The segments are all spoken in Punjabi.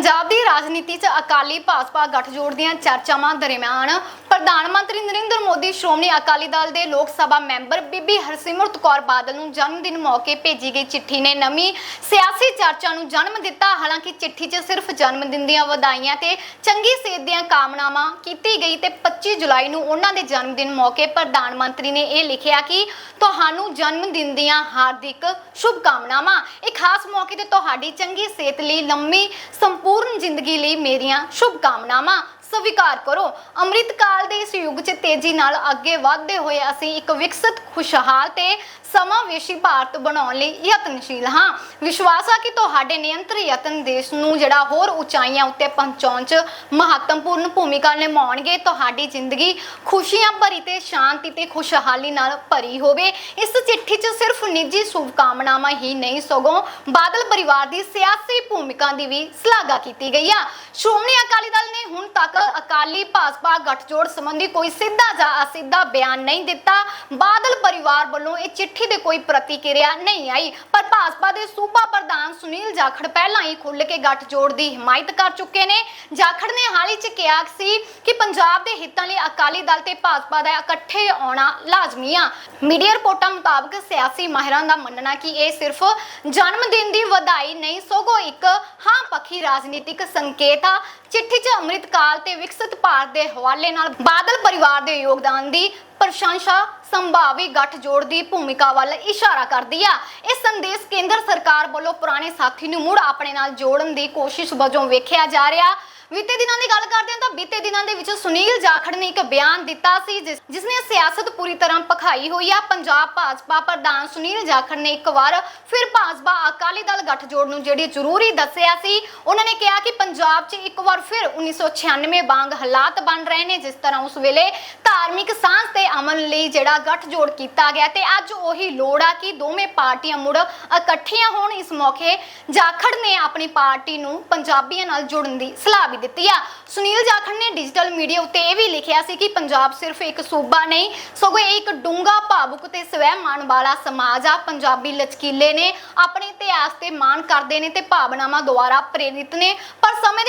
ਪੰਜਾਬ ਦੀ ਰਾਜਨੀਤੀ 'ਚ ਅਕਾਲੀ ਭਾਜਪਾ ਗੱਠਜੋੜ ਦੀਆਂ ਚਰਚਾਵਾਂ ਦਰਮਿਆਨ ਪ੍ਰਧਾਨ ਮੰਤਰੀ ਨਰਿੰਦਰ ਮੋਦੀ, ਸ਼੍ਰੋਮਣੀ ਅਕਾਲੀ ਦਲ ਦੇ ਲੋਕ ਸਭਾ ਮੈਂਬਰ ਬੀਬੀ ਹਰਸਿਮਰਤ ਕੌਰ ਬਾਦਲ ਨੂੰ ਜਨਮ ਦਿਨ ਮੌਕੇ ਭੇਜੀ ਗਈ ਚਿੱਠੀ ਨੇ ਨਵੀਂ ਸਿਆਸੀ ਚਰਚਾ ਨੂੰ ਜਨਮ ਦਿੱਤਾ। ਹਾਲਾਂਕਿ ਚਿੱਠੀ 'ਚ ਸਿਰਫ ਜਨਮ ਦਿਨ ਦੀਆਂ ਵਧਾਈਆਂ ਤੇ ਚੰਗੀ ਸਿਹਤ ਦੀਆਂ ਕਾਮਨਾਵਾਂ ਕੀਤੀ ਗਈ ਤੇ 25 ਜੁਲਾਈ ਨੂੰ ਉਹਨਾਂ ਦੇ ਜਨਮ ਦਿਨ ਮੌਕੇ ਪ੍ਰਧਾਨ ਮੰਤਰੀ ਨੇ ਇਹ ਲਿਖਿਆ ਕਿ ਤੁਹਾਨੂੰ ਜਨਮ ਦਿਨ ਦੀਆਂ ਹਾਰਦਿਕ ਸ਼ੁਭ ਕਾਮਨਾਵਾਂ ਇਹ ਖਾਸ ਮੌਕੇ ਤੇ ਤੁਹਾਡੀ ਚੰਗੀ ਸਿਹਤ ਲਈ ਲੰਮੀ ਸੰਪੂਰਨ ਜ਼ਿੰਦਗੀ ਲਈ ਮੇਰੀਆਂ ਸ਼ੁਭ ਕਾਮਨਾਵਾਂ ਸਵੀਕਾਰ ਕਰੋ। ਅੰਮ੍ਰਿਤ ਕਾਲ ਦੇ ਇਸ ਯੁੱਗ 'ਚ ਤੇਜ਼ੀ ਨਾਲ ਅੱਗੇ ਵਧਦੇ ਹੋਏ ਅਸੀਂ ਇੱਕ ਵਿਕਸਿਤ, ਖੁਸ਼ਹਾਲ ਤੇ ਸਮਾਵੇਸ਼ੀ ਭਾਰਤ ਬਣਾਉਣ ਲਈ ਯਤਨਸ਼ੀਲ ਹਾਂ। ਵਿਸ਼ਵਾਸ ਹੈ ਕਿ ਤੁਹਾਡੇ ਨਿਯੰਤਰ ਯਤਨ ਦੇਸ਼ ਨੂੰ ਜਿਹੜਾ ਹੋਰ ਉਚਾਈਆਂ ਉੱਤੇ ਪਹੁੰਚਾਉਣ 'ਚ ਮਹੱਤਵਪੂਰਨ ਭੂਮਿਕਾ ਨਿਭਾਉਣਗੇ। ਤੁਹਾਡੀ ਜ਼ਿੰਦਗੀ ਖੁਸ਼ੀਆਂ ਭਰੀ ਤੇ ਸ਼ਾਂਤੀ ਤੇ ਖੁਸ਼ਹਾਲੀ ਨਾਲ ਭਰੀ ਹੋਵੇ। ਇਸ ਚਿੱਠੀ 'ਚ ਸਿਰਫ ਨਿੱਜੀ ਸ਼ੁਭਕਾਮਨਾਵਾਂ ਹੀ ਨਹੀਂ, ਸਗੋਂ ਬਾਦਲ ਪਰਿਵਾਰ ਦੀ ਸਿਆਸੀ ਭੂਮਿਕਾ ਦੀ ਵੀ ਸ਼ਲਾਘਾ ਕੀਤੀ ਗਈ ਆ। ਸ਼੍ਰੋਮਣੀ ਅਕਾਲੀ ਦਲ ਨੇ ਹੁਣ ਤੱਕ ਅਕਾਲੀ ਭਾਜਪਾ ਗੱਠਜੋੜ ਸੰਬੰਧੀ ਕੋਈ ਸਿੱਧਾ ਜਾਂ ਅਸਿੱਧਾ ਬਿਆਨ ਨਹੀਂ ਦਿੱਤਾ। ਬਾਦਲ ਪਰਿਵਾਰ ਵੱਲੋਂ ਇਹ ਚਿੱਠੀ ਦੇ ਕੋਈ ਪ੍ਰਤੀਕਿਰਿਆ ਨਹੀਂ ਆਈ। ਪਰ ਭਾਜਪਾ ਦੇ ਸੂਬਾ ਪ੍ਰਧਾਨ ਸੁਨੀਲ ਜਾਖੜ ਪਹਿਲਾਂ ਹੀ ਖੁੱਲ੍ਹ ਕੇ ਗੱਠਜੋੜ ਦੀ ਹਮਾਇਤ ਕਰ ਚੁੱਕੇ ਨੇ। ਜਾਖੜ ਨੇ ਹਾਲ ਹੀ ਚ ਕਿਹਾ ਸੀ ਕਿ ਪੰਜਾਬ ਦੇ ਹਿੱਤਾਂ ਲਈ ਅਕਾਲੀ ਦਲ ਤੇ ਭਾਜਪਾ ਦਾ ਇਕੱਠੇ ਆਉਣਾ ਲਾਜ਼ਮੀ ਆ। ਮੀਡੀਆ ਰਿਪੋਰਟਾਂ ਮੁਤਾਬਕ ਸਿਆਸੀ ਮਾਹਿਰਾਂ ਦਾ ਮੰਨਣਾ ਕਿ ਇਹ ਸਿਰਫ ਜਨਮ ਦਿਨ ਦੀ ਵਧਾਈ ਨਹੀਂ, ਸਗੋਂ ਇੱਕ ਹਾਂ ਪੱਖੀ ਰਾਜਨੀਤਿਕ ਸੰਕੇਤ ਆ। ਚਿੱਠੀ 'ਚ ਅੰਮ੍ਰਿਤਕਾਲ ਤੇ ਵਿਕਸਿਤ ਭਾਰਤ ਦੇ ਹਵਾਲੇ ਨਾਲ ਬਾਦਲ ਪਰਿਵਾਰ ਦੇ ਯੋਗਦਾਨ ਦੀ ਪ੍ਰਸ਼ੰਸਾ ਸੰਭਾਵੀ ਗੱਠਜੋੜ ਦੀ ਭੂਮਿਕਾ ਵੱਲ ਇਸ਼ਾਰਾ ਕਰਦੀ ਆ। ਇਹ ਸੰਦੇਸ਼ ਕੇਂਦਰ ਸਰਕਾਰ ਵੱਲੋਂ ਪੁਰਾਣੇ ਸਾਥੀ ਨੂੰ ਮੁੜ ਆਪਣੇ ਨਾਲ ਜੋੜਨ ਦੀ ਕੋਸ਼ਿਸ਼ ਵਜੋਂ ਵੇਖਿਆ ਜਾ ਰਿਹਾ। ਬੀਤੇ ਦਿਨਾਂ ਦੀ ਗੱਲ ਕਰਦੇ ਹਾਂ ਤਾਂ ਬੀਤੇ ਦਿਨਾਂ ਦੇ ਵਿੱਚ ਸੁਨੀਲ ਜਾਖੜ ਨੇ ਇੱਕ ਬਿਆਨ ਦਿੱਤਾ ਸੀ, ਜਿਸ ਜਿਸ ਸਿਆਸਤ ਪੂਰੀ ਤਰ੍ਹਾਂ ਪਖਾਈ ਹੋਈ ਆ। ਪੰਜਾਬ ਭਾਜਪਾ ਪ੍ਰਧਾਨ ਸੁਨੀਲ ਜਾਖੜ ਨੇ ਇੱਕ ਵਾਰ ਫਿਰ ਭਾਜਪਾ ਅਕਾਲੀ ਦਲ ਗੱਠਜੋੜ ਨੂੰ ਜਿਹੜੀ ਜ਼ਰੂਰੀ ਦੱਸਿਆ ਸੀ, ਉਹਨਾਂ ਨੇ ਕਿਹਾ ਕਿ ਪੰਜਾਬ 'ਚ ਇੱਕ ਵਾਰ ਫਿਰ 1996 ਵਾਂਗ ਹਾਲਾਤ ਬਣ ਰਹੇ ਨੇ, ਜਿਸ ਤਰ੍ਹਾਂ ਉਸ ਵੇਲੇ ਧਾਰਮਿਕ ਸਾਂਝ ਤੇ ਅਮਨ ਲਈ ਜਿਹੜਾ ਗੱਠਜੋੜ ਕੀਤਾ ਗਿਆ ਤੇ ਅੱਜ ਉਹੀ ਲੋੜ ਆ ਕਿ ਦੋਵੇਂ ਪਾਰਟੀਆਂ ਮੁੜ ਇਕੱਠੀਆਂ ਹੋਣ। ਇਸ ਮੌਕੇ ਜਾਖੜ ਨੇ ਆਪਣੀ ਪਾਰਟੀ ਨੂੰ ਪੰਜਾਬੀਆਂ ਨਾਲ ਜੁੜਨ ਦੀ ਸਲਾਹ ਵੀ ਦਿੱਤੀ ਆ। ਸੁਨੀਲ ਜਾਖੜ ਨੇ ਡਿਜੀਟਲ ਮੀਡੀਆ ਉੱਤੇ ਇਹ ਵੀ ਲਿਖਿਆ ਸੀ ਕਿ ਪੰਜਾਬ ਸਿਰਫ ਇੱਕ ਸੂਬਾ ਨਹੀਂ, ਸਗੋਂ ਇਹ ਇੱਕ ਡੂੰਗਾ ਭਾਵੁਕ ਤੇ ਸਵੈ ਮਾਣ ਵਾਲਾ ਸਮਾਜ ਆ। ਪੰਜਾਬੀ ਲਚਕੀਲੇ ਨੇ, ਆਪਣੇ ਇਤਿਹਾਸ ਤੇ ਮਾਣ ਕਰਦੇ ਨੇ ਤੇ ਭਾਵਨਾਵਾਂ ਦੁਆਰਾ ਪ੍ਰੇਰਿਤ ਨੇ। ਪਰ ਸਮੇਂ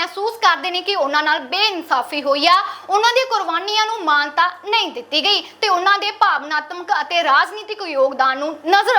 ਮਹਿਸੂਸ ਕਰਦੇ ਨੇ ਕਿ ਉਹਨਾਂ ਨਾਲ ਬੇਇਨਸਾਫੀ ਹੋਈ ਆ। ਉਹਨਾਂ ਦੀਆਂ ਕੁਰਬਾਨੀਆਂ ਨੂੰ ਮਾਨਤਾ ਨਹੀਂ ਦਿੱਤੀ ਗਈ ਤੇ ਉਹਨਾਂ ਦੇ ਭਾਵਨਾਤਮਕ ਅਤੇ ਰਾਜਨੀਤਿਕ ਯੋਗਦਾਨ ਨੂੰ ਨਜ਼ਰ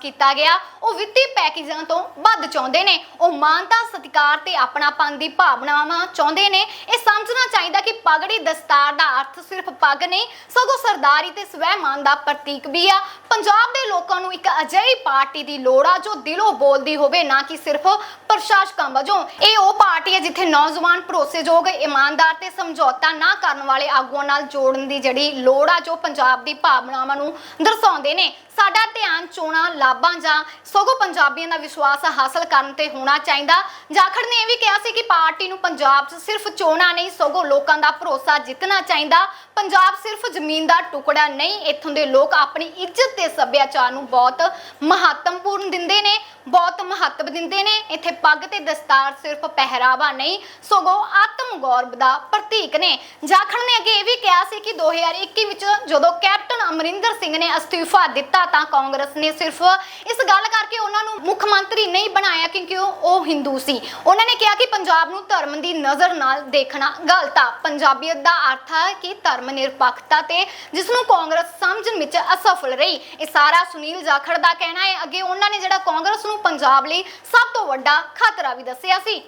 ਕੀਤਾ ਗਿਆ। ਉਹ ਵਿੱਤੀ ਪੈਕੇਜਾਂ ਤੋਂ ਵੱਧ ਚਾਹੁੰਦੇ ਨੇ। ਉਹ ਮਾਨਤਾ, ਸਤਿਕਾਰ ਤੇ ਆਪਣਾਪਨ ਦੀ ਭਾਵਨਾਵਾਂ ਚਾਹੁੰਦੇ ਨੇ। ਇਹ ਸਮਝਣਾ ਚਾਹੀਦਾ ਕਿ ਪਗੜੀ ਦਸਤਾਰ ਦਾ ਅਰਥ ਸਿਰਫ ਪੱਗ ਨਹੀਂ, ਸਗੋਂ ਸਰਦਾਰੀ ਤੇ ਸਵੈਮਾਨ ਦਾ ਪ੍ਰਤੀਕ ਵੀ ਆ। ਪੰਜਾਬ ਦੇ ਲੋਕਾਂ ਨੂੰ ਇੱਕ ਅਜਿਹੀ ਪਾਰਟੀ ਦੀ ਲੋੜ ਆ ਜੋ ਦਿਲੋਂ ਬੋਲਦੀ ਹੋਵੇ, ਨਾ ਕਿ ਸਿਰਫ ਪ੍ਰਸ਼ਾਸਕਾਂ ਵਜੋਂ। ਇਹ ਉਹ ਪਾਰਟੀ ਹੈ ਜਿੱਥੇ ਨੌਜਵਾਨ ਭਰੋਸੇਯੋਗ, ਇਮਾਨਦਾਰ ਤੇ ਸਮਝੌਤਾ ਨਾ ਕਰਨ ਵਾਲੇ ਆਗੂਆਂ ਨਾਲ ਜੋੜਨ ਦੀ ਜਿਹੜੀ ਲੋੜ ਆ, ਜੋ ਪੰਜਾਬ ਦੀ ਭਾਵਨਾਵਾਂ ਨੂੰ ਦਰਸਾਉਂਦੇ ਨੇ। ਸਾਡਾ ਧਿਆਨ ਚੋਣਾਂ, ਲਾਭਾਂ ਜਾਂ ਸਗੋਂ ਪੰਜਾਬੀਆਂ ਦਾ ਵਿਸ਼ਵਾਸ ਹਾਸਲ ਕਰਨ ਤੇ ਹੋਣਾ ਚਾਹੀਦਾ। ਜਾਖੜ ਨੇ ਇਹ ਵੀ ਕਿਹਾ ਸੀ ਕਿ ਪਾਰਟੀ ਨੂੰ ਪੰਜਾਬ 'ਚ ਸਿਰਫ ਚੋਣਾਂ ਨਹੀਂ, ਸਗੋਂ ਲੋਕਾਂ ਦਾ ਭਰੋਸਾ ਜਿੱਤਣਾ ਚਾਹੀਦਾ। ਪੰਜਾਬ ਸਿਰਫ ਜ਼ਮੀਨ ਦਾ ਟੁਕੜਾ ਨਹੀਂ, ਇੱਥੋਂ ਦੇ ਲੋਕ ਆਪਣੀ ਇੱਜ਼ਤ ਤੇ ਸੱਭਿਆਚਾਰ ਨੂੰ ਬਹੁਤ ਮਹੱਤਵਪੂਰਨ ਦਿੰਦੇ ਨੇ, ਬਹੁਤ ਮਹੱਤਵ ਦਿੰਦੇ ਨੇ। ਇੱਥੇ ਪੱਗ ਤੇ ਦਸਤਾਰ ਸਿਰਫ ਪਹਿਰਾਵਾ ਨਹੀਂ, ਸਗੋਂ ਆਤਮ ਗੌਰਵ ਦਾ ਪ੍ਰਤੀਕ ਨੇ। ਜਾਖੜ ਨੇ ਅੱਗੇ ਇਹ ਵੀ ਕਿਹਾ ਸੀ ਕਿ 2021 ਵਿੱਚ ਜਦੋਂ ਕੈਪਟਨ ਅਮਰਿੰਦਰ ਸਿੰਘ ਨੇ ਅਸਤੀਫਾ ਦਿੱਤਾ ਤਾਂ ਕਾਂਗਰਸ ਨੇ ਸਿਰਫ ਇਸ ਗੱਲ ਕਰਕੇ ਉਹਨਾਂ ਨੂੰ ਮੁੱਖ ਮੰਤਰੀ ਨਹੀਂ ਬਣਾਇਆ ਕਿਉਂਕਿ ਉਹ ਹਿੰਦੂ ਸੀ। ਉਹਨਾਂ ਨੇ ਕਿਹਾ ਕਿ ਪੰਜਾਬ ਨੂੰ ਧਰਮ ਦੀ ਨਜ਼ਰ ਨਾਲ ਦੇਖਣਾ ਗਲਤ ਆ। ਪੰਜਾਬੀਅਤ ਦਾ ਅਰਥ ਹੈ ਕਿ ਧਰਮ ਨਿਰਪੱਖਤਾ ਤੇ ਜਿਸ ਨੂੰ ਕਾਂਗਰਸ ਸਮਝਣ ਵਿੱਚ ਅਸਫਲ ਰਹੀ। ਇਹ ਸਾਰਾ ਸੁਨੀਲ ਜਾਖੜ ਦਾ ਕਹਿਣਾ ਹੈ। ਅੱਗੇ ਉਹਨਾਂ ਨੇ ਜਿਹੜਾ ਕਾਂਗਰਸ ਨੂੰ ਪੰਜਾਬ ਲਈ ਸਭ ਤੋਂ ਵੱਡਾ ਖਤਰਾ ਵੀ ਦੱਸਿਆ ਸੀ।